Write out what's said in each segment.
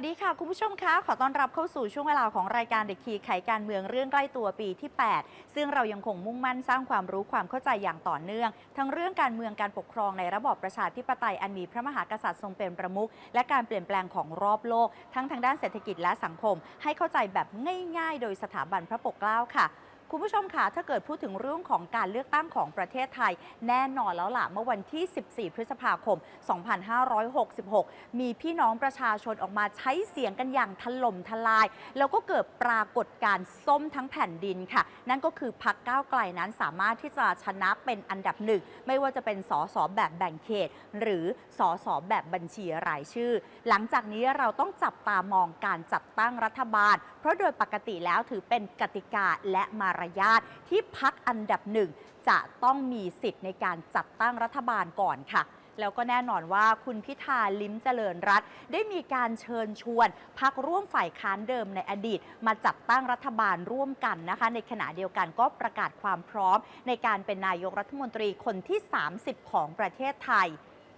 วัสดีค่ะ คุณผู้ชมคะขอต้อนรับเข้าสู่ช่วงเวลาของรายการเด็กคีไขการเมืองเรื่องใกล้ตัวปีที่ 8 ซึ่งเรายังคงมุ่งมั่นสร้างความรู้ความเข้าใจอย่างต่อเนื่อง ทั้งเรื่องการเมืองการปกครองในระบอบประชาธิปไตยอันมีพระมหากษัตริย์ทรงเป็นประมุขและการเปลี่ยนแปลงของรอบโลก ทั้งทางด้านเศรษฐกิจและสังคม ให้เข้าใจแบบง่าย ๆ โดยสถาบันพระปกเกล้าค่ะ คุณผู้ชมคะถ้าเกิดพูดถึงเรื่องของการเลือกตั้งของประเทศไทย แน่นอนแล้วล่ะเมื่อวันที่ 14 พฤษภาคม 2566 มีพี่น้องประชาชนออกมาใช้เสียงกันอย่างถล่มทลาย แล้วก็เกิดปรากฏการณ์ส้มทั้งแผ่นดินค่ะ นั่นก็คือพักก้าวไกลนั้นสามารถที่จะชนะเป็นอันดับหนึ่ง ไม่ว่าจะเป็นสสแบบแบ่งเขต หรือสสแบบบัญชีรายชื่อ หลังจากนี้เราต้องจับตามองการจัดตั้งรัฐบาล เพราะโดยปกติแล้วถือเป็นกติกาและมารยาทที่พักอันดับหนึ่งจะต้องมีสิทธิ์ในการจัดตั้งรัฐบาลก่อนค่ะ แล้วก็แน่นอนว่าคุณพิธาลิ้มเจริญรัตได้มีการเชิญชวนพักร่วมฝ่ายค้านเดิมในอดีต มาจัดตั้งรัฐบาลร่วมกันนะคะ ในขณะเดียวกันก็ประกาศความพร้อม ในการเป็นนายกรัฐมนตรีคนที่ 30 ของประเทศไทย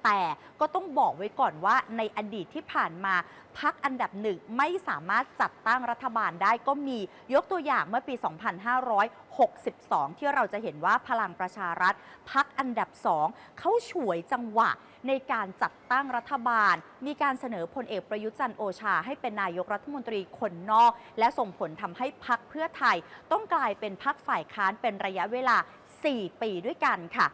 แต่ก็ต้องบอกไว้ก่อนว่าในอดีตที่ผ่านมาพักอันดับหนึ่งไม่สามารถจัดตั้งรัฐบาลได้ก็มียกตัวอย่างเมื่อปี 2562 ที่เราจะเห็นว่าพลังประชารัฐพักอันดับสองเขาฉวยจังหวะในการจัดตั้งรัฐบาล มีการเสนอพลเอกประยุทธ์จันโอชา ให้เป็นนายกรัฐมนตรีคนนอก และส่งผลทำให้พักเพื่อไทย ต้องกลายเป็นพักฝ่ายค้านเป็นระยะเวลา 4 ปีด้วยกันค่ะ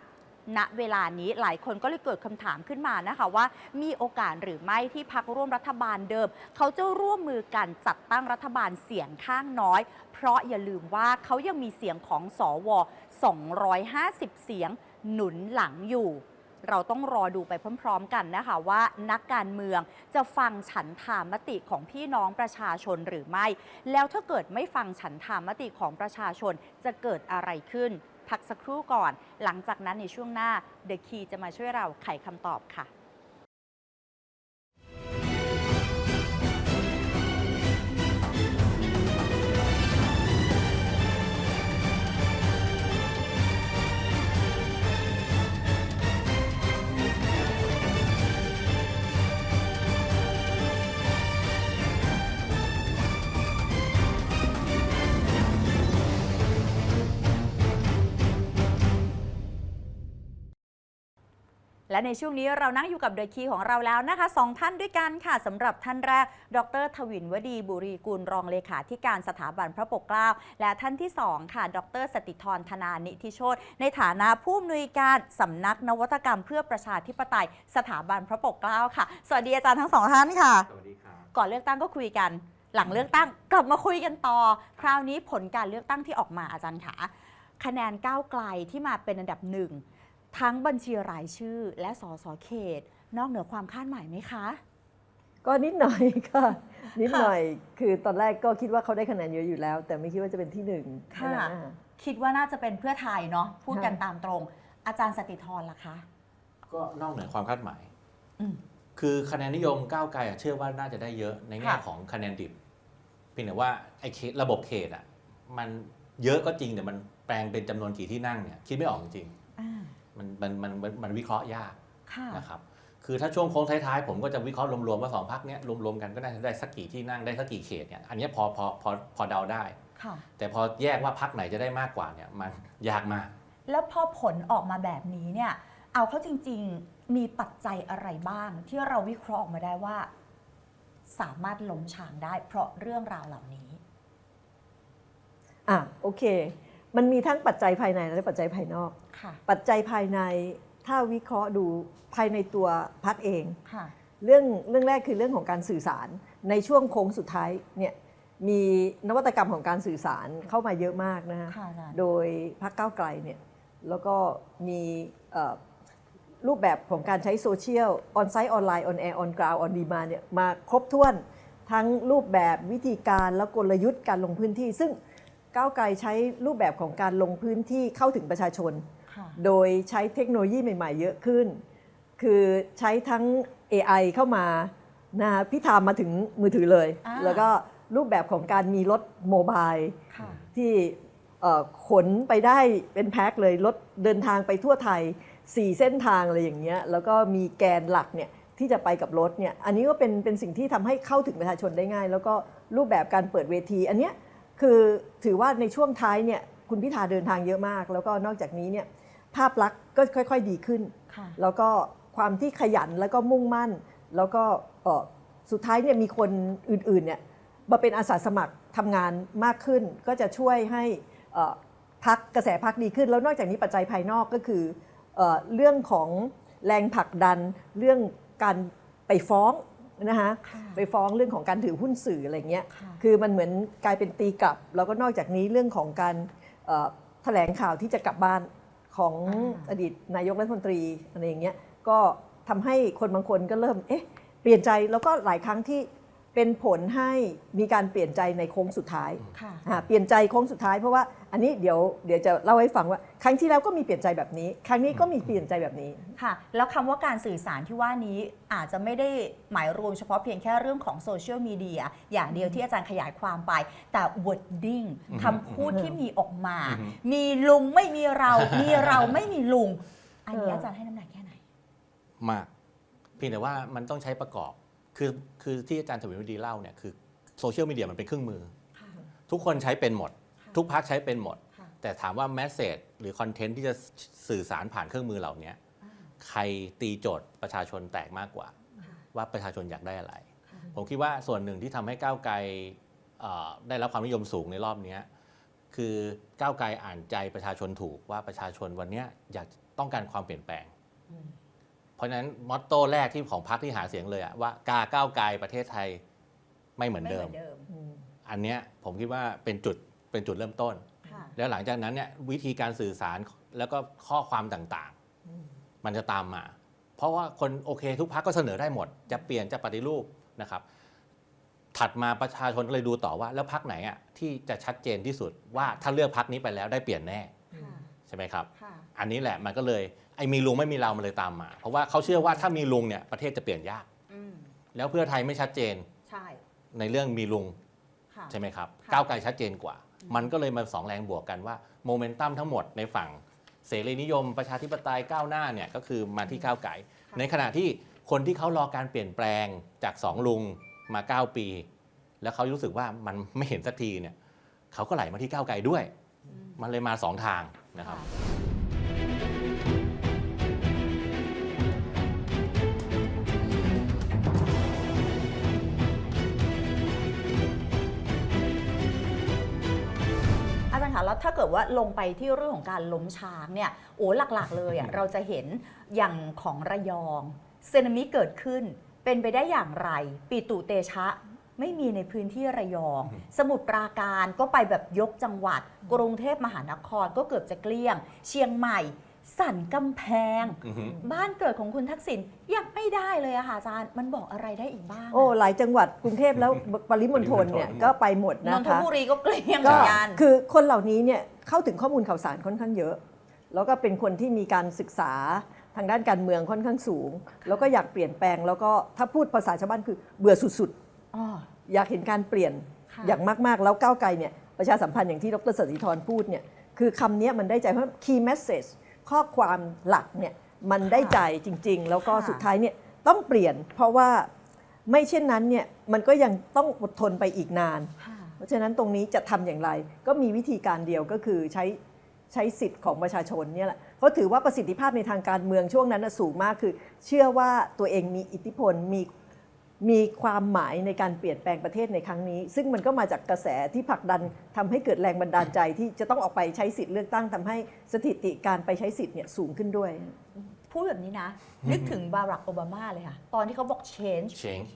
ณเวลานี้หลายคนก็เลยเกิดคำถามขึ้นมานะคะว่า มีโอกาสหรือไม่ที่พักร่วมรัฐบาลเดิม เขาจะร่วมมือกันจัดตั้งรัฐบาลเสียงข้างน้อย เพราะอย่าลืมว่าเขายังมีเสียงของสอว250 เสียงหนุนหลังอยู่ เราต้องรอดูไปพร้อม ๆ กันนะคะว่านักการเมืองจะฟังฉันทามติของพี่น้องประชาชนหรือไม่ แล้วถ้าเกิดไม่ฟังฉันทามติของประชาชนจะเกิดอะไรขึ้น พักสักครู่ก่อน หลังจากนั้นในช่วงหน้า The Key จะมาช่วยเราไขคำตอบค่ะ และในช่วงนี้เรานั่งอยู่กับเดอะคีของเราแล้วนะคะสองท่านด้วยกันค่ะสำหรับท่านแรก ดรทวินวดีบุรีกุลรองเลขาธิการสถาบันพระปกเกล้า และท่านที่สองค่ะ ดร สติธรธนานิธิโชตในฐานะผู้อำนวยการสำนักนวัตกรรมเพื่อประชาธิปไตยสถาบันพระปกเกล้าค่ะ สวัสดีอาจารย์ทั้งสองท่านค่ะ สวัสดีครับก่อนเลือกตั้งก็คุยกัน หลังเลือกตั้งกลับมาคุยกันต่อ คราวนี้ผลการเลือกตั้งที่ออกมาอาจารย์ขาคะแนนก้าวไกลที่มาเป็นอันดับหนึ่ง ทั้งบัญชีรายชื่อ และสสเขต นอกเหนือความคาดหมายไหมคะ ก็นิดหน่อยค่ะ นิดค่ะหน่อย คือตอนแรกก็คิดว่าเขาได้คะแนนเยอะอยู่แล้ว แต่ไม่คิดว่าจะเป็นที่หนึ่งค่ะแนั้นนคิดว่าน่าจะเป็นเพื่อไทยเนาะพูดกันค่ะตามตรง อาจารย์สติธรล่ะคะ ก็นอกเหนือความคาดหมายอืมคือคะแนนนิยมก้าวไกลอะเชื่อว่าน่าจะได้เยอะในแง่ค่ะของคะแนนดิบเพียงแต่ว่าไอ้เขตระบบเขตอะมันเยอะก็จริงแต่มันแปลงเป็นจำนวนกี่ที่นั่งเนี่ยคิดไม่ออกจริงอ่าๆ มันมันมันมันมันวิเคราะห์ยากค่ะนะครับคือถ้าช่วงโค้งท้ายๆ ผมก็จะวิเคราะห์รวมๆว่าสองพักเนี้ยรวมๆกันก็น่าจะได้สักกี่ที่นั่งได้สักกี่เขตเนี่ยอันเนี้ยพอพอพอพอเดาได้ค่ะแต่พอแยกว่าพักไหนจะได้มากกว่าเนี่ยมันยากมาก แล้วพอผลออกมาแบบนี้เนี่ยเอาเข้าจริง ๆมีปัจจัยอะไรบ้าง ที่เราวิเคราะห์ออกมาได้ว่า สามารถล้มช้างได้ เพราะเรื่องราวเหล่านี้อะโอเค มันมีทั้งปัจจัยภายในและปัจจัยภายนอกค่ะ ปัจจัยภายในถ้าวิเคราะห์ดูภายในตัวพักเองค่ะเรื่องเรื่องแรกคือเรื่องของการสื่อสารในช่วงโค้งสุดท้ายเนี่ยมีนวัตกรรมของการสื่อสารเข้ามาเยอะมากนะฮะค่ะอาจารย์โดยพรรคก้าวไกลเนี่ยแล้วก็มีเอ่อรูปแบบของการใช้โซเชียลออนไซต์ออนไลน์ออนแอร์ออนกราวออนดีมาเนี่ยมาครบถ้วนทั้งรูปแบบวิธีการและกลยุทธ์การลงพื้นที่ ซึ่งก้าวไกลใช้รูปแบบของการลงพื้นที่เข้าถึงประชาชนค่ะ โดยใช้เทคโนโลยีใหม่ ๆ เยอะขึ้น คือใช้ทั้ง AI เข้ามานะฮะพี่ทามมาถึงมือถือเลยอ่าแล้วก็รูปแบบของการมีรถโมบายค่ะที่เอ่อขนไปได้เป็นแพ็คเลยรถเดินทางไปทั่วไทย 4 เส้นทางอะไรอย่างเงี้ยแล้วก็มีแกนหลักเนี่ยที่จะไปกับรถเนี่ยอันนี้ก็เป็นเป็นสิ่งที่ทำให้เข้าถึงประชาชนได้ง่าย แล้วก็รูปแบบการเปิดเวที อันเนี้ยคือถือว่าในช่วงท้ายเนี่ยคุณพิธาเดินทางเยอะมาก แล้วก็นอกจากนี้เนี่ย ภาพลักษณ์ก็ค่อย ๆ ดีขึ้นค่ะแล้วก็ความที่ขยันแล้วก็มุ่งมั่น แล้วก็เอ่อสุดท้ายเนี่ยมีคนอื่นๆเนี่ยมาเป็นอาสาสมัครทำงานมากขึ้น ก็จะช่วยให้เอ่อพักกระแสพักดีขึ้น แล้วนอกจากนี้ปัจจัยภายนอกก็คือเอ่อเรื่องของแรงผลักดันเรื่องการไปฟ้องนะคะค่ะไปฟ้องเรื่องของการถือหุ้นสื่ออะไรเงี้ยค่ะคือมันเหมือนกลายเป็นตีกลับ แล้วก็นอกจากนี้เรื่องของการเอ่อแถลงข่าวที่จะกลับบ้าน ของอ่าอดีตนายกรัฐมนตรีอะไรอย่างเงี้ยก็ทำให้คนบางคนก็เริ่มเอ๊ะเปลี่ยนใจแล้วก็หลายครั้งที่ เป็นผลให้มีการเปลี่ยนใจในโค้งสุดท้ายค่ะ อ่าเปลี่ยนใจโค้งสุดท้ายเพราะว่าอันนี้เดี๋ยวเดี๋ยวจะเล่าให้ฟังว่า ครั้งที่แล้วก็มีเปลี่ยนใจแบบนี้ ครั้งนี้ก็มีเปลี่ยนใจแบบนี้ ค่ะ แล้วคำว่าการสื่อสารที่ว่านี้อาจจะไม่ได้หมายรวมเฉพาะเพียงแค่เรื่องของโซเชียลมีเดียอย่างเดียวที่อาจารย์ขยายความไป แต่ wording อืมคำพูดที่มีออกมา อืมมีลุงไม่มีเรา มีเราไม่มีลุง อันนี้เอออ อาจารย์ให้น้ำหนักแค่ไหน มากเพียงแต่ว่ามันต้องใช้ประกอบ คือคือที่อาจารย์ถวินวดีเล่าเนี่ยคือโซเชียลมีเดียมันเป็นเครื่องมือค่ะทุกคนใช้เป็นหมดค่ะทุกพักใช้เป็นหมดค่ะแต่ถามว่าแมสเซจหรือคอนเทนต์ที่จะสื่อสารผ่านเครื่องมือเหล่านี้อ่าใครตีโจทย์ประชาชนแตกมากกว่าค่ะว่าประชาชนอยากได้อะไรค่ะผมคิดว่าส่วนหนึ่งที่ทำให้ก้าวไกลเอ่อได้รับความนิยมสูงในรอบเนี้ยคือก้าวไกลอ่านใจประชาชนถูกว่าประชาชนวันเนี้ยอยากต้องการความเปลี่ยนแปลงอืม เพราะฉะนั้นมอตโต้แรกที่ของพรรคที่หาเสียงเลยอะว่ากาก้าวไกลประเทศไทยไม่เหมือนไม่เดิเหมมือนเดิม อันเนี้ยผมคิดว่าเป็นจุดเป็นจุดเริ่มต้น ค่ะ แล้วหลังจากนั้นเนี่ยวิธีการสื่อสารแล้วก็ข้อความต่างๆ มันจะตามมา เพราะว่าคนโอเคทุกพักก็เสนอได้หมด จะเปลี่ยนจะปฏิรูปนะครับ ถัดมาประชาชนก็เลยดูต่อว่า แล้วพักไหนอะที่จะชัดเจนที่สุดว่าถ้าเลือกพักนี้ไปแล้วได้เปลี่ยนแน่ค่ะ ใช่ไหมครับ ค่ะ อันนี้แหละมันก็เลย ไอ้มีลุงไม่มีเรามันเลยตามมา เพราะว่าเขาเชื่อว่าถ้ามีลุงเนี่ยประเทศจะเปลี่ยนยาก อืมแล้วเพื่อไทยไม่ชัดเจนใช่ในเรื่องมีลุงค่ะ ใช่ไหมครับค่ะ ก้าวไกลชัดเจนกว่า มันก็เลยมาสองแรงบวกกันว่าโมเมนตัมทั้งหมดในฝั่งเสรีนิยมประชาธิปไตยก้าวหน้าเนี่ยก็คือมาที่ก้าวไกลในขณะที่คนที่เขารอการเปลี่ยนแปลงจากสองลุงมา 9 ปี แล้วเขารู้สึกว่ามันไม่เห็นสักทีเนี่ยเขาก็ไหลมาที่ก้าวไกลด้วยมันเลยมาสองทางนะครับอาจารย์คะ แล้วถ้าเกิดว่าลงไปที่เรื่องของการล้มช้างเนี่ยโอ้หลักๆ เลยอะเราจะเห็นอย่างของระยองสึนามิเกิดขึ้น เป็นไปได้อย่างไร ปีตุเตชะไม่มีในพื้นที่ระยอง สมุทรปราการก็ไปแบบยกจังหวัด กรุงเทพมหานครก็เกือบจะเกลี้ยง เชียงใหม่ สั่นกำแพง อือฮึบ้านเกิดของคุณทักษิณยังไม่ได้เลยอะค่ะอาจารย์ มันบอกอะไรได้อีกบ้างอะโอ้ หลายจังหวัดกรุงเทพแล้วปริมณฑลเนี่ย ก็ไปหมดนนะนทคะบุรีก็เกลี้ยงเหก็มือนกัน คือคนเหล่านี้เนี่ยเข้าถึงข้อมูลข่าวสารค่อนข้างเยอะ แล้วก็เป็นคนที่มีการศึกษาทางด้านการเมืองค่อนข้างสูง แล้วก็อยากเปลี่ยนแปลงแล้วก็ถ้าพูดภาษาชาวบ้านคือเบื่อสุดอ๋อๆอยากเห็นการเปลี่ยนค่ะ อย่างมาก ๆ แล้วก้าวไกลเนี่ยประชาสัมพันธ์อย่างที่ดรสศิธรพูดเนี่ยคือคำเนี้ยมันได้ใจเพราะ key message ข้อความหลักเนี่ยมันได้ใจจริง ๆ แล้วก็ค่ะสุดท้ายเนี่ยต้องเปลี่ยน เพราะว่าไม่เช่นนั้นเนี่ยมันก็ยังต้องอดทนไปอีกนานค่ะเพราะฉะนั้นตรงนี้จะทำอย่างไร ก็มีวิธีการเดียวก็คือใช้ใช้สิทธิ์ของประชาชนเนี่ยแหละเขาถือว่าประสิทธิภาพในทางการเมืองช่วงนั้นน่ะสูงมากคือ เชื่อว่าตัวเองมีอิทธิพลมี มีความหมายในการเปลี่ยนแปลงประเทศในครั้งนี้ ซึ่งมันก็มาจากกระแสที่ผลักดันทำให้เกิดแรงบันดาลใจที่จะต้องออกไปใช้สิทธิ์เลือกตั้งทำให้สถิติการไปใช้สิทธิ์เนี่ยสูงขึ้นด้วย พูดแบบนี้นะ นึกถึงบารักโอบามาเลยค่ะ ตอนที่เขาบอก change change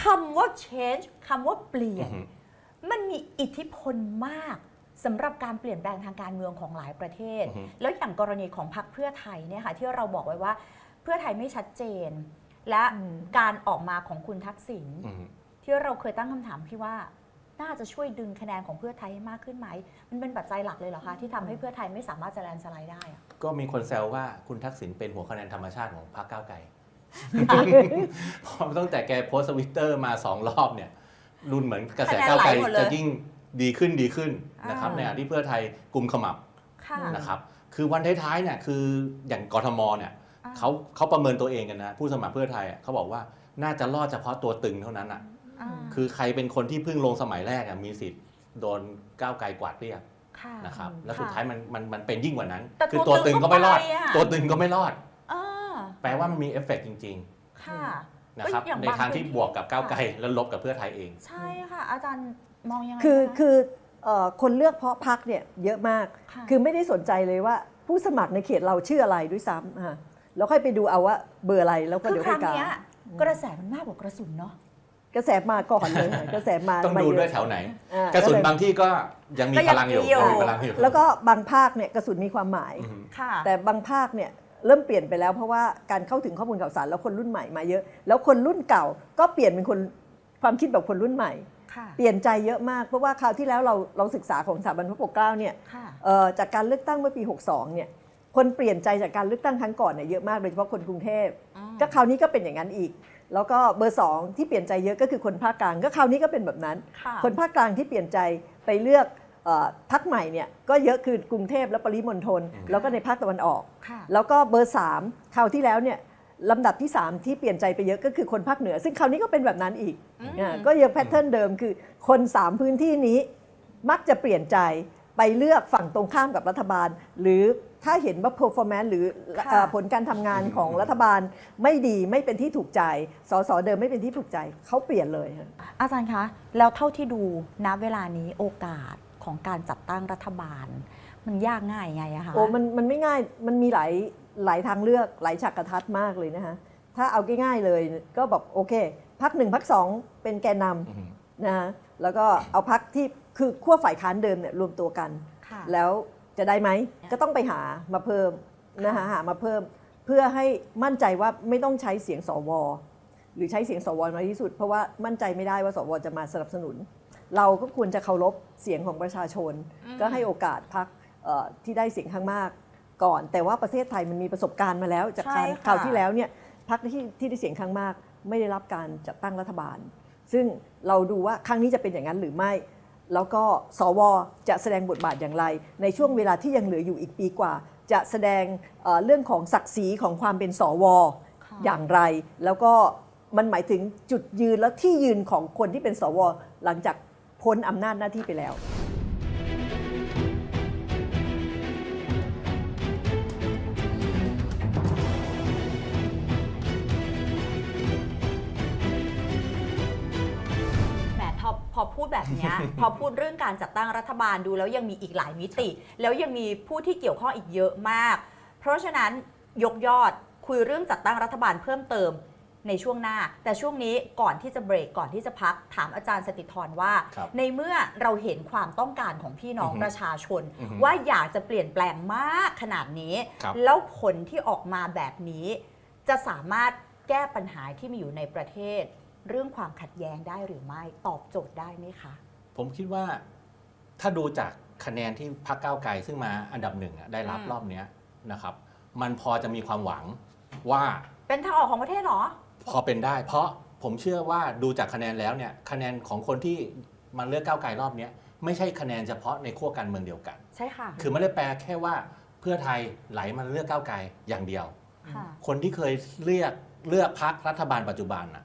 คำว่า change คำว่าเปลี่ยนอือฮึมันมีอิทธิพลมากสำหรับการเปลี่ยนแปลงทางการเมืองของหลายประเทศอือฮึแล้วอย่างกรณีของพรรคเพื่อไทยเนี่ยค่ะที่เราบอกไว้ว่า เพื่อไทยไม่ชัดเจน และอืมการออกมาของคุณทักษิณอืมที่เราเคยตั้งคำถามพี่ว่าน่าจะช่วยดึงคะแนนของเพื่อไทยให้มากขึ้นไหม มันเป็นปัจจัยหลักเลยเหรอคะ ที่ทำให้เพื่อไทยไม่สามารถจะแลนด์สไลด์ได้อะก็มีคนแซวว่าคุณทักษิณเป็นหัวคะแนนธรรมชาติของพรรคก้าวไกลเพราะตั้งแต่แกโพสต์ทวิตเตอร์มาสองรอบเนี่ย รุนเหมือนกระแสก้าวไกลจะยิ่งดีขึ้นดีขึ้นนะครับในขณะที่เพื่อไทยกลุ่มขมับค่ะนะครับ คือวันท้ายๆเนี่ยคืออย่างกทมเนี่ยอ่า เขาเขาประเมินตัวเองกันนะ ผู้สมัครเพื่อไทยอะเขาบอกว่าน่าจะรอดเฉพาะตัวตึงเท่านั้นอะ อ่าคือใครเป็นคนที่เพิ่งลงสมัยแรกอะมีสิทธิ์โดนก้าวไกลกวาดเรียบค่ะ นะครับค่ะแล้วสุดท้ายมันมันมันเป็นยิ่งกว่านั้น แต่คือตัตัววตึตึงงก็ไม่รอดก็ไปอะ ตัวตึงก็ไม่รอดอ่าแปลว่ามันมีเอฟเฟกต์จริง ค่ะ ๆ นะครับก็อย่างในบางทางที่พื้นที่ บวกกับก้าวไกลค่ะแล้วลบกับเพื่อไทยเอง ใช่ค่ะ อาจารย์มองยังไงคือคะ คือเอ่อคนเลือกเพราะพักเนี่ยเยอะมาก ค่ะ คือไม่ได้สนใจเลยว่าผู้สมัครในเขตเราชื่ออะไรด้วยซ้ำอะ แล้วค่อยไปดูเอาว่าเบอร์อะไรแล้วก็คือเดี๋ยวคไปรั้งกาเนี้ยกระแสมันมากกว่ากระสุนเนาะ กระแสมาก่อนเลยกระแสมาต้องมาดูเะด้วยแถวไหน อ่กระสุนเลยบางที่ก็ยังมีก็ยัพงลังอยู่มีอยู่ ยังมีพลังอยู่ แล้วก็บางภาคเนี่ยกระสุนมีความหมายอืมค่ะ แต่บางภาคเนี่ยเริ่มเปลี่ยนไปแล้วเพราะว่าการเข้าถึงข้อมูลข่าวสารแล้วคนรุ่นใหม่มาเยอะ แล้วคนรุ่นเก่าก็เปลี่ยนเป็นคนความคิดแบบคนรุ่นใหม่ ค่ะ เปลี่ยนใจเยอะมาก เพราะว่าคราวที่แล้วเราเราศึกษาของสถาบันพระปกเกล้าเนี่ยค่ะ เอ่อจากการเลือกตั้งเมื่อปี 62เนี่ย คนเปลี่ยนใจจากการเลือกตั้งครั้งก่อนเนี่ยเยอะมากโดยเฉพาะคนกรุงเทพอืมก็คราวนี้ก็เป็นอย่างนั้นอีก แล้วก็เบอร์สองที่เปลี่ยนใจเยอะก็คือคนภาคกลางก็คราวนี้ก็เป็นแบบนั้นค่ะคนภาคกลางที่เปลี่ยนใจไปเลือกเอ่อพักใหม่เนี่ยก็เยอะคือกรุงเทพและปริมณฑลอืมแล้วก็ในภาคตะวันออกค่ะแล้วก็เบอร์สามคราวที่แล้วเนี่ยลำดับที่ 3 ที่เปลี่ยนใจไปเยอะก็คือคนภาคเหนือ ซึ่งคราวนี้ก็เป็นแบบนั้นอีกอืมอ่าก็ยังแพทเทิร์นเดิมคือคน 3 พื้นที่นี้มักจะเปลี่ยนใจ ไปเลือกฝั่งตรงข้ามกับรัฐบาล หรือถ้าเห็นว่า performance หรือค่ะเอ่อผลการทำงานของรัฐบาลไม่ดีไม่เป็นที่ถูกใจสสเดิมไม่เป็นที่ถูกใจเขาเปลี่ยนเลยค่ะ อาจารย์คะ แล้วเท่าที่ดูณเวลานี้โอกาสของการจัดตั้งรัฐบาล มันยากง่ายไงอะคะ โอ้มันมันไม่ง่าย มันมีหลายหลายทางเลือกหลายฉากกระทัดมากเลยนะคะถ้าเอาง่ายๆเลยก็บอกโอเค พักหนึ่งพักสองเป็นแกนนอืมำนะฮะแล้วก็เอาพักที่ คือขั้วฝ่ายค้านเดิมเนี่ยรวมตัวกัน ค่ะ แล้วจะได้ไหม ก็ต้องไปหามาเพิ่มนะคะหามาเพิ่ม เพื่อให้มั่นใจว่าไม่ต้องใช้เสียงสว หรือใช้เสียงสวน้อยที่สุด เพราะว่ามั่นใจไม่ได้ว่าสวจะมาสนับสนุน เราก็ควรจะเคารพเสียงของประชาชน อืม ก็ให้โอกาสพักที่ได้เสียงข้างมากก่อน แต่ว่าประเทศไทยมันมีประสบการณ์มาแล้ว จากการใช่ค่ะคราวที่แล้วเนี่ยพักที่ที่ได้เสียงข้างมาก ไม่ได้รับการจัดตั้งรัฐบาล ซึ่งเราดูว่าครั้งนี้จะเป็นอย่างนั้นหรือไม่ แล้วก็สวจะแสดงบทบาทอย่างไร ในช่วงเวลาที่ยังเหลืออยู่อีกปีกว่า จะแสดงเอ่อเรื่องของศักดิ์ศรีของความเป็นสวค่ะอย่างไร แล้วก็มันหมายถึงจุดยืนและที่ยืนของคนที่เป็นสวหลังจากพ้นอำนาจหน้าที่ไปแล้ว พอพอพูดแบบเนี้ย พอพูดเรื่องการจัดตั้งรัฐบาลดูแล้วยังมีอีกหลายมิติ แล้วยังมีผู้ที่เกี่ยวข้องอีกเยอะมาก เพราะฉะนั้นยกยอดคุยเรื่องจัดตั้งรัฐบาลเพิ่มเติมในช่วงหน้า แต่ช่วงนี้ก่อนที่จะเบรกก่อนที่จะพักถามอาจารย์สติธรว่า ครับในเมื่อเราเห็นความต้องการของพี่น้องอือฮึประชาชน อือฮึว่าอยากจะเปลี่ยนแปลงมากขนาดนี้ ครับ แล้วผลที่ออกมาแบบนี้ จะสามารถแก้ปัญหาที่มีอยู่ในประเทศ เรื่องความขัดแย้งได้หรือไม่ตอบโจทย์ได้ไหมคะ ผมคิดว่าถ้าดูจากคะแนนที่พรรคก้าวไกลซึ่งมาอันดับหนึ่งอะได้รับอืม รอบเนี้ยนะครับ มันพอจะมีความหวังว่าเป็นทางออกของประเทศเหรอ พอเป็นได้ เพราะผมเชื่อว่าดูจากคะแนนแล้วเนี่ยคะแนนของคนที่มาเลือกก้าวไกลรอบเนี้ยไม่ใช่คะแนนเฉพาะในขั้วการเมืองเดียวกัน ใช่ค่ะคือไม่ได้แปลแค่ว่าเพื่อไทยไหลมาเลือกก้าวไกลอย่างเดียว ค่ะ คนที่เคยเลือกเลือกพักรัฐบาลปัจจุบันน่ะ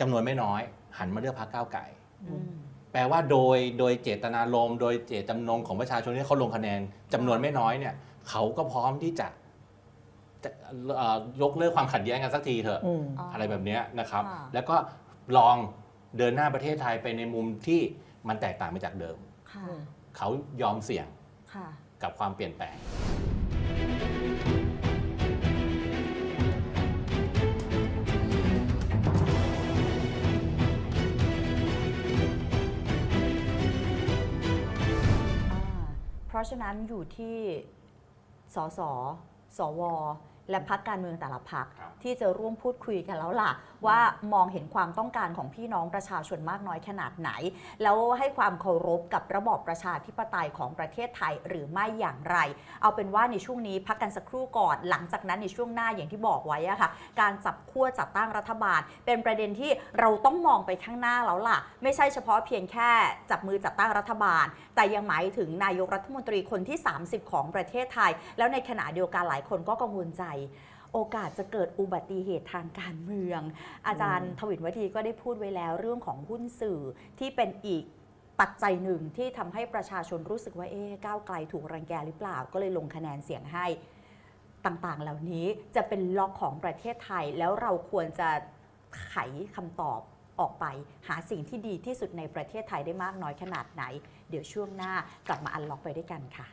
จำนวนไม่น้อย หันมาเลือกพักก้าวไกลอืม แปลว่าโดยโดยเจตนารมณ์โดยเจตจำนงของประชาชนที่เขาลงคะแนนจำนวนไม่น้อยเนี่ย เขาก็พร้อมที่จะจะเอ่อยกเลิกความขัดแย้งกันสักทีเถอะ อืมอ๋อออะไรแบบเนี้ยนะครับ ค่ะ แล้วก็ลองเดินหน้าประเทศไทยไปในมุมที่มันแตกต่างไปจากเดิม ค่ะ เขายอมเสี่ยงค่ะ กับความเปลี่ยนแปลง ราะฉะนั้นอยู่ที่สสสว และพักการเมืองแต่ละพักครับที่จะร่วมพูดคุยกันแล้วล่ะ ว่ามองเห็นความต้องการของพี่น้องประชาชนมากน้อยขนาดไหน แล้วให้ความเคารพกับระบอบประชาธิปไตยของประเทศไทยหรือไม่อย่างไร เอาเป็นว่าในช่วงนี้พักกันสักครู่ก่อน หลังจากนั้นในช่วงหน้าอย่างที่บอกไว้อะค่ะ การจับขั้วจัดตั้งรัฐบาล เป็นประเด็นที่เราต้องมองไปข้างหน้าแล้วล่ะ ไม่ใช่เฉพาะเพียงแค่จับมือจัดตั้งรัฐบาล แต่ยังหมายถึงนายกรัฐมนตรีคนที่ 30 ของประเทศไทย แล้วในขณะเดียวกันหลายคนก็กังวลใจโอกาสจะเกิดอุบัติเหตุทางการเมือง อาจารย์ทวินวทีก็ได้พูดไว้แล้วเรื่องของหุ้นสื่อที่เป็นอีกปัจจัยหนึ่งที่ทำให้ประชาชนรู้สึกว่าเอ๊ะก้าวไกลถูกรังแกหรือเปล่า ก็เลยลงคะแนนเสียงให้ต่างๆ เหล่านี้จะเป็นล็อกของประเทศไทย แล้วเราควรจะไขคำตอบออกไป หาสิ่งที่ดีที่สุดในประเทศไทยได้มากน้อยขนาดไหน เดี๋ยวช่วงหน้ากลับมาอันล็อกไปด้วยกันค่ะ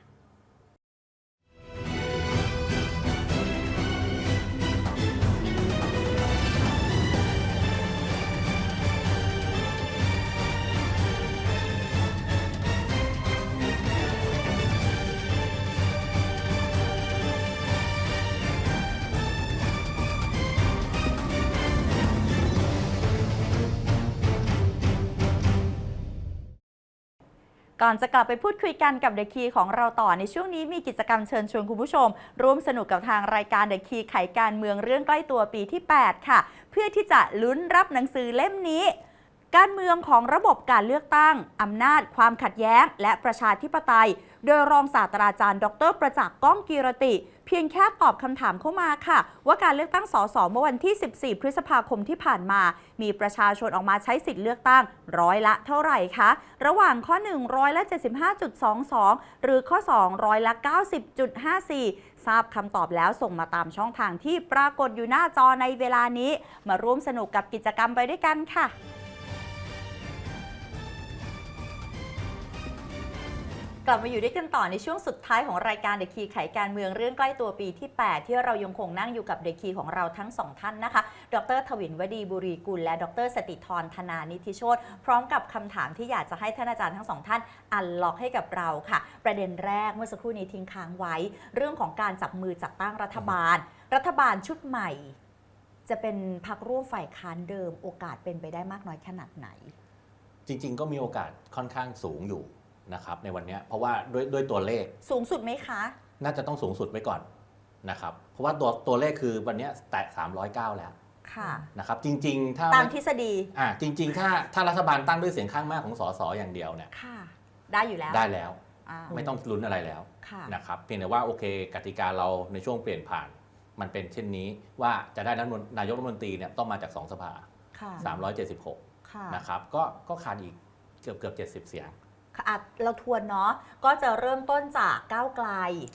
ก่อนจะกลับไปพูดคุยกันกับเดอะคีของเราต่อในช่วงนี้มีกิจกรรมเชิญชวนคุณผู้ชม ร่วมสนุกกับทางรายการเดอะคีไขการเมืองเรื่องใกล้ตัวปีที่ 8 ค่ะ เพื่อที่จะลุ้นรับหนังสือเล่มนี้ การเมืองของระบบการเลือกตั้ง อำนาจ ความขัดแย้ง และประชาธิปไตย โดยรองศาสตราจารย์ ดร ประจักษ์ก้องกีรติ เพียงแค่ตอบคำถามเข้ามาค่ะ ว่าการเลือกตั้งสสเมื่อวันที่ 14 พฤษภาคมที่ผ่านมา มีประชาชนออกมาใช้สิทธิ์เลือกตั้งร้อยละเท่าไหร่คะ ระหว่างข้อ1ร้อยละ75.22 หรือข้อ2ร้อยละ90.54ทราบคำตอบแล้วส่งมาตามช่องทางที่ปรากฏอยู่หน้าจอในเวลานี้ มาร่วมสนุกกับกิจกรรมไปด้วยกันค่ะ กลับมาอยู่ด้วยกันต่อในช่วงสุดท้ายของรายการเด็กคีไขการเมืองเรื่องใกล้ตัวปีที่ 8 ที่เรายังคงนั่งอยู่กับเด็กคีของเราทั้งสองท่านนะคะ ดรทวินวดีบุรีกุล และดรสติธรธนานิธิโชตพร้อมกับคำถามที่อยากจะให้ท่านอาจารย์ทั้งสองท่านอันล็อกให้กับเราค่ะ ประเด็นแรกเมื่อสักครู่นี้ทิ้งค้างไว้ เรื่องของการจับมือจัดตั้งรัฐบาล รัฐบาลชุดใหม่ จะเป็นพักร่วมฝ่ายค้านเดิมโอกาสเป็นไปได้มากน้อยขนาดไหน จริง ๆ ก็มีโอกาสค่อนข้างสูงอยู่ นะครับในวันเนี้ยเพราะว่าด้วยด้วยตัวเลขสูงสุดไหมคะ น่าจะต้องสูงสุดไว้ก่อนนะครับเพราะว่าตัวตัวเลขคือวันเนี้ยแตะ309 แล้วค่ะ นะครับจริงๆ ถ้าตามทฤษฎี อ่าจริง ๆ ถ้าถ้ารัฐบาลตั้งด้วยเสียงข้างมากของสสอย่างเดียวเนี่ยค่ะ ได้อยู่แล้วได้แล้วอ่าไม่ต้องลุ้นอะไรแล้วค่ะ นะครับเพียงแต่ว่าโอเคกติกาเราในช่วงเปลี่ยนผ่าน มันเป็นเช่นนี้ว่าจะได้นั้นนายกรัฐมนตรีเนี่ยต้องมาจาก2สภาค่ะ 376 ค่ะ นะครับก็ก็ขาดอีกเกือบเกือบ70 เสียงค่ะอะ เราทวนเนาะก็จะเริ่มต้นจากก้าวไกล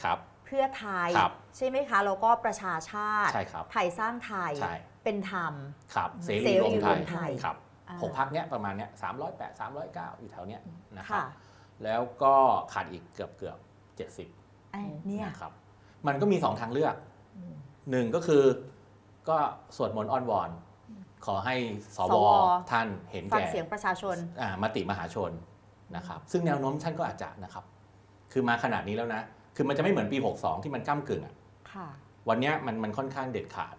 ครับ เพื่อไทย ครับใช่ไหมคะ แล้วก็ประชาชาติ ใช่ครับไทยสร้างไทย ใช่ เป็นธรรม ครับเสเสรีรีรวมรวมไทไทยยครับอ่าหกพักเนี้ยประมาณเนี้ย308 309อยู่แถวเนี้ยนะครับ ค่ะแล้วก็ขาดอีกเกือบเกือบ70ไอ้เนี่ยนะครับ มันก็มี2ทางเลือกหนึ่งก็คือก็สวดมนต์อ้อนวอน ขอให้สสววท่านเห็นฟังแก่เสียงประชาชน อ่ามติมหาชน นะครับซึ่งแนวโน้มท่านก็อาจจะนะครับ คือมาขนาดนี้แล้วนะ คือมันจะไม่เหมือนปี 62 ที่มันก้ากึ่งอะค่ะวันเนี้ยมันมันค่อนข้างเด็ดขาด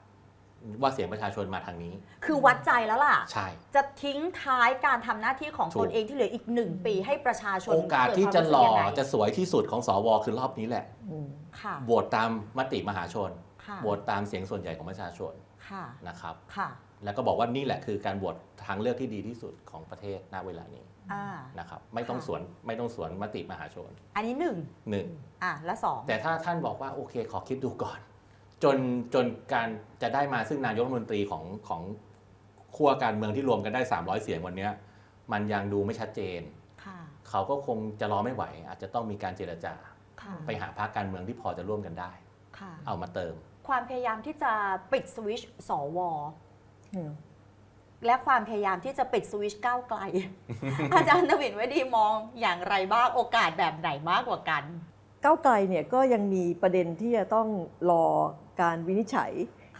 ว่าเสียงประชาชนมาทางนี้ คือวัดใจแล้วล่ะ ใช่ จะทิ้งท้ายการทำหน้าที่ของถูตกนเองที่เหลืออีกหนึ่งปีให้ประชาชน โอกาสเดที่ความจะรู้หสึกล่อยังไงจะสวยที่สุดของสวคือรอบนี้แหละอืมค่ะโหวตตามมติมหาชนค่ะโหวตตามเสียงส่วนใหญ่ของประชาชนค่ะนะครับค่ะ แล้วก็บอกว่านี่แหละคือการโหวตทางเลือกที่ดีที่สุดของประเทศณเวลานี้อ่า นะครับ ไม่ต้องค่ะ สวนไม่ต้องสวนมติมหาชนอันนี้หนึ่งหนึ่ง อะและสองแต่ถ้าท่านบอกว่าโอเคขอคิดดูก่อน จนจนการจะได้มาซึ่งนายกรัฐมนตรีของของขั้วการเมืองที่รวมกันได้ 300 เสียงวันเนี้ยมันยังดูไม่ชัดเจน ค่ะเขาก็คงจะรอไม่ไหว อาจจะต้องมีการเจรจา ค่ะไปหาพรรคการเมืองที่พอจะร่วมกันได้ ค่ะ เอามาเติม ความพยายามที่จะปิดสวิตชสวอืม และความพยายามที่จะปิดสวิตชก้าวไกล อาจารย์นวินวดีมองอย่างไรบ้างโอกาสแบบไหนมากกว่ากันก้าวไกลเนี่ยก็ยังมีประเด็นที่จะต้องรอการวินิจฉัย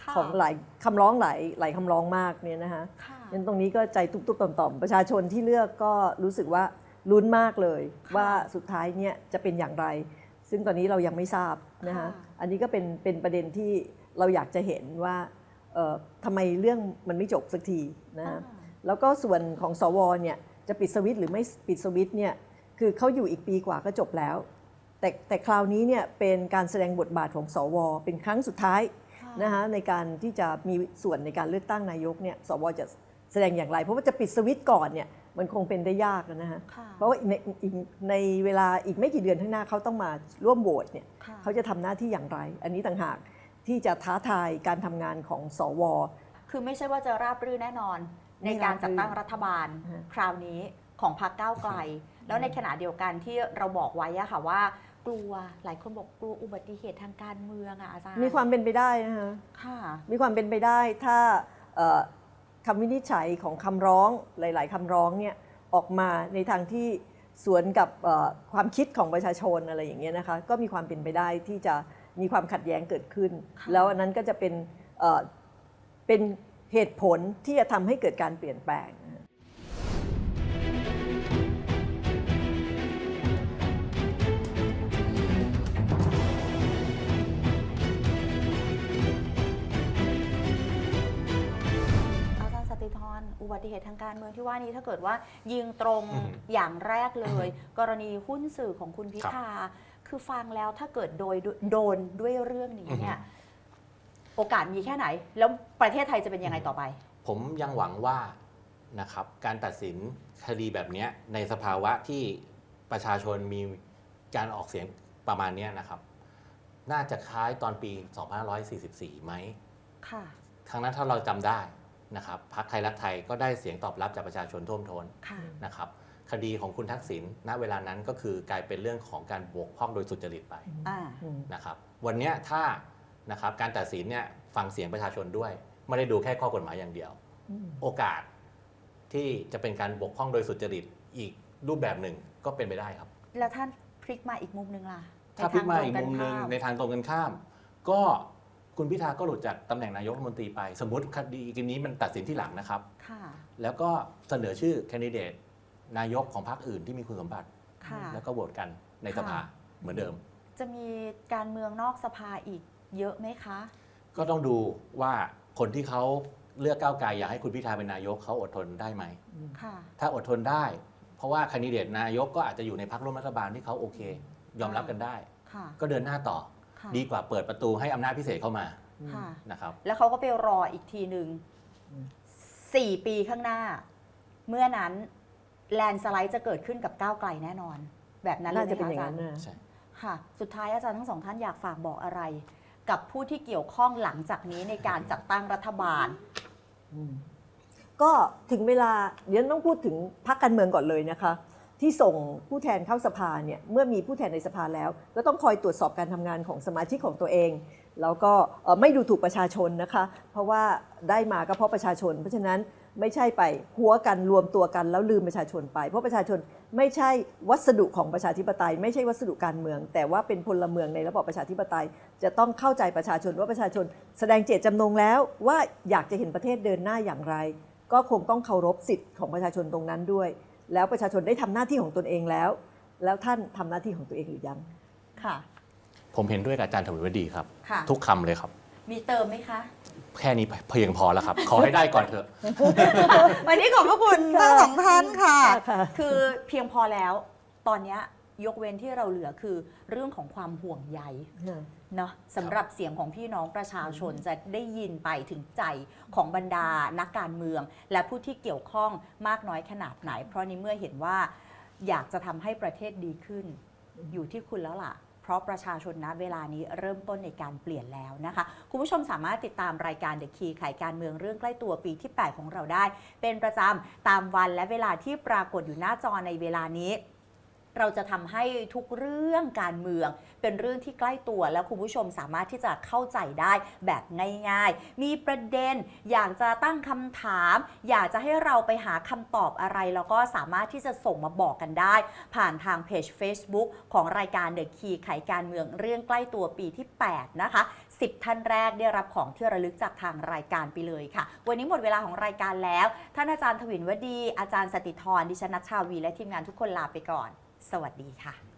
ค่ะของหลายคำร้องหลายหลายคำร้องมากเนี่ยนะคะค่ะงั้นตรงนี้ก็ใจตุ๊บๆต่อมๆประชาชนที่เลือกก็รู้สึกว่าลุ้นมากเลยค่ะว่าสุดท้ายเนี่ยจะเป็นอย่างไร ซึ่งตอนนี้เรายังไม่ทราบนะคะค่ะอันนี้ก็เป็นเป็นประเด็นที่เราอยากจะเห็นว่าเอ่อ ทำไมเรื่องมันไม่จบสักทีนะอ่าคะแล้วก็ส่วนของสวเนี่ยจะปิดสวิตช์หรือไม่ปิดสวิตช์เนี่ยคือเขาอยู่อีกปีกว่าก็จบแล้ว แต่แต่คราวนี้เนี่ยเป็นการแสดงบทบาทของสว เป็นครั้งสุดท้ายค่ะนะคะในการที่จะมีส่วนในการเลือกตั้งนายกเนี่ยสวจะแสดงอย่างไร เพราะว่าจะปิดสวิตช์ก่อนเนี่ยมันคงเป็นได้ยากนะฮะค่ะเพราะว่าในอีกในเวลาอีกไม่กี่เดือนข้างหน้าเขาต้องมาร่วมโหวตเนี่ยค่ะเขาจะทำหน้าที่อย่างไร อันนี้ต่างหาก ที่จะท้าทายการทำงานของสว คือไม่ใช่ว่าจะราบรื่นแน่นอนไม่ในการจัดตั้งราบรื่นรัฐบาลฮะคราวนี้ของพรรคก้าวไกล แล้วในขณะเดียวกันที่เราบอกไว้อะค่ะว่ากลัวหลายคนบอกกลัวอุบัติเหตุทางการเมืองอะอาจารย์มีความเป็นไปได้นะคะค่ะมีความเป็นไปได้ถ้าเอ่อคำวินิจฉัยของคำร้องหลาย ๆคำร้องเนี่ยออกมาในทางที่สวนกับเอ่อความคิดของประชาชนอะไรอย่างเงี้ยนะคะก็มีความเป็นไปได้ที่จะ มีความขัดแย้งเกิดขึ้นค่ะแล้วอันนั้นก็จะเป็นเอ่อเป็นเหตุผลที่จะทำให้เกิดการเปลี่ยนแปลงอาจารย์สติธรอุบัติเหตุทางการเมืองที่ว่านี้ถ้าเกิดว่ายิงตรงอืมอย่างแรกเลย กรณีหุ้นสื่อของคุณพิธา คือฟังแล้วถ้าเกิดโดยโดนด้วยเรื่องนี้เนี่ยโอกาสมีแค่ไหน แล้วประเทศไทยจะเป็นยังไงต่อไป ผมยังหวังว่านะครับการตัดสินคดีแบบเนี้ยในสภาวะที่ประชาชนมีการออกเสียงประมาณเนี้ยนะครับ น่าจะคล้ายตอนปี 2544 ไหมค่ะครั้งนั้นถ้าเราจำได้นะครับพรรคไทยรักไทยก็ได้เสียงตอบรับจากประชาชนท่วมทน้นค่ะนะครับ คดีของคุณทักษิณณเวลานั้นก็คือกลายเป็นเรื่องของการบกพร่องโดยสุจริตไปอ่า นะครับ วันเนี้ยถ้านะครับการตัดสินเนี่ยฟังเสียงประชาชนด้วย ไม่ได้ดูแค่ข้อกฎหมายอย่างเดียวโอกาสที่จะเป็นการบกพร่องโดยสุจริตอีกรูปแบบหนึ่งก็เป็นไปได้ครับ แล้วท่านพลิกมาอีกมุมหนึ่งล่ะถ้าพลิกมาอีกในมุมหนึ่งทางตรงกันข้ามในทางตรงกันข้าม ก็คุณพิธาก็หลุดจากตำแหน่งนายกรัฐมนตรีไป สมมติคดีนี้มันตัดสินที่หลังนะครับ ค่ะ แล้วก็เสนอชื่อแคนดิเดต นายกของพรรคอื่นที่มีคุณสมบัติ ค่ะ แล้วก็โหวตกันในสภาค่ะ เหมือนเดิม จะมีการเมืองนอกสภาอีกเยอะไหมคะ ก็ต้องดูว่าคนที่เขาเลือกก้าวไกลอยากให้คุณพิธาเป็นนายกเขาอดทนได้ไหม ค่ะ ถ้าอดทนได้ เพราะว่าแคนดิเดตนายกก็อาจจะอยู่ในพรรคร่วมรัฐบาลที่เขาโอเค ยอมรับกันได้ ค่ะ ก็เดินหน้าต่อ ค่ะ ดีกว่าเปิดประตูให้อำนาจพิเศษเข้ามาค่ะ นะครับ แล้วเขาก็ไปรออีกทีหนึ่งอืม สี่ปีข้างหน้า เมื่อนั้น แลนสไลด์จะเกิดขึ้นกับก้าวไกลแน่นอน แบบนั้นเลยน่าไหมจะเป็นคะอย่าอางจารนั้นย์นะ ใช่ ค่ะ สุดท้ายอาจารย์ทั้งสองท่านอยากฝากบอกอะไร กับผู้ที่เกี่ยวข้องหลังจากนี้ในการจัดตั้งรัฐบาล ก็ถึงเวลาเดี๋ยวต้องพูดถึงพรรคการเมืองก่อนเลยนะคะ ที่ส่งผู้แทนเข้าสภาเนี่ยเมื่อมีผู้แทนในสภาแล้ว ก็ต้องคอยตรวจสอบการทำงานของสมาชิกของตัวเอง แล้วก็เอ่อไม่ดูถูกประชาชนนะคะ เพราะว่าได้มาก็เพราะประชาชน เพราะฉะนั้น ไม่ใช่ไปหัวกันรวมตัวกันแล้วลืมประชาชนไป เพราะประชาชนไม่ใช่วัสดุของประชาธิปไตย ไม่ใช่วัสดุการเมือง แต่ว่าเป็นพลเมืองในระบอบประชาธิปไตย จะต้องเข้าใจประชาชนว่าประชาชน แสดงเจตจำนงแล้วว่าอยากจะเห็นประเทศเดินหน้าอย่างไร ก็คงต้องเคารพสิทธิ์ของประชาชนตรงนั้นด้วย แล้วประชาชนได้ทำหน้าที่ของตนเองแล้ว แล้วท่านทำหน้าที่ของตัวเองหรือยังค่ะ ผมเห็นด้วยกับอาจารย์ถวิวดีครับค่ะทุกคำเลยครับ มีเติมไหมคะ แค่นี้เพียงพอแล้วครับ ขอให้ได้ก่อนเถอะ วันนี้ขอบพระคุณทั้งสองท่านค่ะค่ะ คือเพียงพอแล้วตอนเนี้ยยกเว้นที่เราเหลือคือเรื่องของความห่วงใยเนาะสำหรับเสียงของพี่น้องประชาชนจะได้ยินไปถึงใจของบรรดานักการเมือง และผู้ที่เกี่ยวข้องมากน้อยขนาดไหน เพราะในเมื่อเห็นว่าอยากจะทำให้ประเทศดีขึ้น อยู่ที่คุณแล้วล่ะเพ ราะประชาชนนะเวลานี้เริ่มต้นในการเปลี่ยนแล้วนะคะ คุณผู้ชมสามารถติดตามรายการ The Key ไขการเมืองเรื่องใกล้ตัวปีที่ 8 ของเราได้ เป็นประจำตามวันและเวลาที่ปรากฏอยู่หน้าจอในเวลานี้ เราจะทำให้ทุกเรื่องการเมือง เป็นเรื่องที่ใกล้ตัวแล้วคุณผู้ชมสามารถที่จะเข้าใจได้แบบง่าย ๆ มีประเด็นอยากจะตั้งคำถาม อยากจะให้เราไปหาคำตอบอะไร แล้วก็สามารถที่จะส่งมาบอกกันได้ ผ่านทางเพจ Facebook ของรายการ The Key ไขการเมืองเรื่องใกล้ตัวปีที่ 8 นะคะ 10 ท่านแรกได้รับของที่ระลึกจากทางรายการไปเลยค่ะ วันนี้หมดเวลาของรายการแล้ว ท่านอาจารย์ทวินวดี อาจารย์สติธรดิฉันนัชชาวีและทีมงานทุกคนลาไปก่อน สวัสดีค่ะ